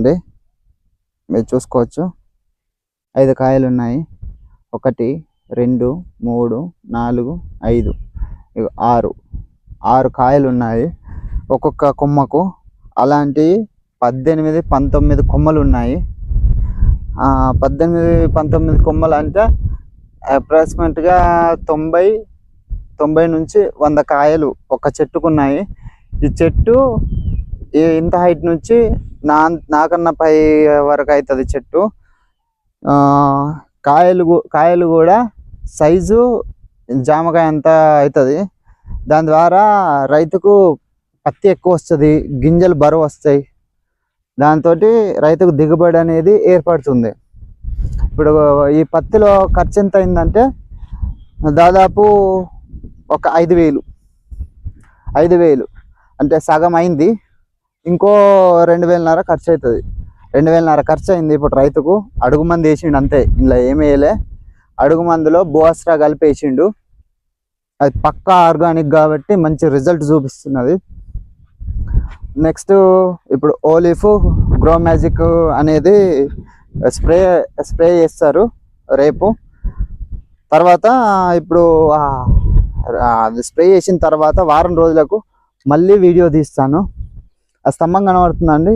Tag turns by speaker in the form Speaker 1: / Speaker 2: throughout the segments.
Speaker 1: ఉంది మీరు చూసుకోవచ్చు. ఐదు కాయలు ఉన్నాయి ఒకటి రెండు మూడు నాలుగు ఐదు. ఆరు. ఆరు కాయలు ఉన్నాయి ఒక్కొక్క కొమ్మకు అలాంటి పద్దెనిమిది పంతొమ్మిది కొమ్మలు ఉన్నాయి పద్దెనిమిది పంతొమ్మిది కొమ్మలు అంటే అప్రాక్సిమేట్గా తొంభై తొంభై నుంచి వంద కాయలు ఒక చెట్టుకున్నాయి. ఈ చెట్టు ఇంత హైట్ నుంచి నా నాకన్నా పై వరకు అవుతుంది చెట్టు. కాయలు కాయలు కూడా సైజు జామకాయ అంత అవుతుంది దాని ద్వారా రైతుకు పత్తి ఎక్కువ వస్తుంది గింజలు బరువు వస్తాయి. దాంతో రైతుకు దిగుబడి అనేది ఏర్పడుతుంది. ఇప్పుడు ఈ పత్తిలో ఖర్చు ఎంత అయిందంటే దాదాపు ఒక ఐదు వేలు. ఐదు వేలు. అంటే సగం అయింది. ఇంకో రెండు వేలన్నర ఖర్చు అవుతుంది రెండు వేలన్నర ఖర్చు అయింది ఇప్పుడు రైతుకు. అడుగు మంది వేసిండు అంతే. ఇంట్లో ఏమి వేయలే. అడుగు మందులో బోస్రా కలిపి వేసిండు అది పక్కా ఆర్గానిక్ కాబట్టి మంచి రిజల్ట్ చూపిస్తున్నది. నెక్స్ట్ ఇప్పుడు ఓలీఫ్ గ్రో మ్యాజిక్ అనేది స్ప్రే స్ప్రే చేస్తారు రేపు. తర్వాత ఇప్పుడు అది స్ప్రే చేసిన తర్వాత వారం రోజులకు మళ్ళీ వీడియో తీస్తాను. ఆ స్తంభం కనబడుతుందండి.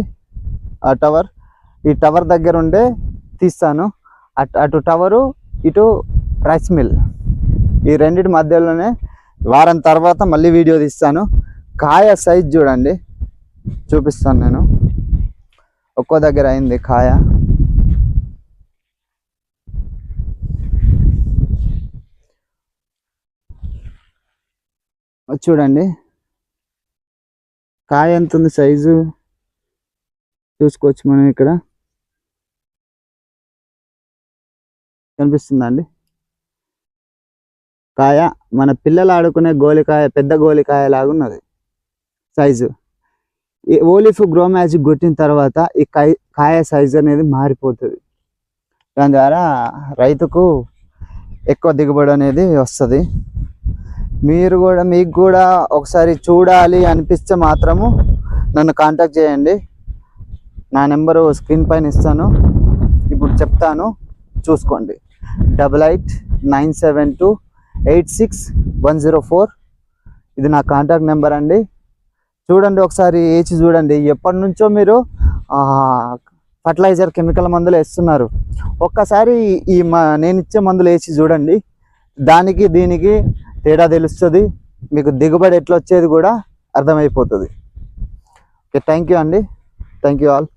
Speaker 1: ఆ టవర్. ఈ టవర్ దగ్గర ఉండే తీస్తాను. అటు అటు టవరు ఇటు రైస్ మిల్. ఈ రెండిటి మధ్యలోనే వారం తర్వాత మళ్ళీ వీడియో తీస్తాను. కాయ సైజ్ చూడండి. చూపిస్తాను నేను. ఒక్కో దగ్గర అయింది కాయ. చూడండి. కాయ ఎంత ఉంది సైజు? చూసుకోవచ్చు మనం ఇక్కడ. కనిపిస్తుందా అండి? కాయ మన పిల్లలు ఆడుకునే గోలికాయ పెద్ద గోలికాయ లాగా ఉన్నది సైజు. ఈ ఓలిఫ్ గ్రో మ్యాజిక్ కొట్టిన తర్వాత ఈ కాయ కాయ సైజు అనేది మారిపోతుంది. దాని ద్వారా రైతుకు ఎక్కువ దిగుబడి అనేది వస్తుంది. మీరు కూడా మీకు కూడా ఒకసారి చూడాలి అనిపిస్తే మాత్రము నన్ను కాంటాక్ట్ చేయండి. నా నెంబరు స్క్రీన్ పైన ఇస్తాను. ఇప్పుడు చెప్తాను. చూసుకోండి. Double eight nine seven two eight six one zero four. ఇది నా కాంటాక్ట్ నెంబర్ అండి. చూడండి ఒకసారి ఏచి చూడండి. ఎప్పటి నుంచో మీరు ఫర్టిలైజర్ కెమికల్ మందులు వేస్తున్నారు. ఒక్కసారి ఈ మా నేను ఇచ్చే మందులు వేసి చూడండి. దానికి దీనికి తేడా తెలుస్తుంది మీకు దిగుబడి ఎట్లా వచ్చేది కూడా అర్థమైపోతుంది. ఓకే థ్యాంక్ యూ అండి. Thank you all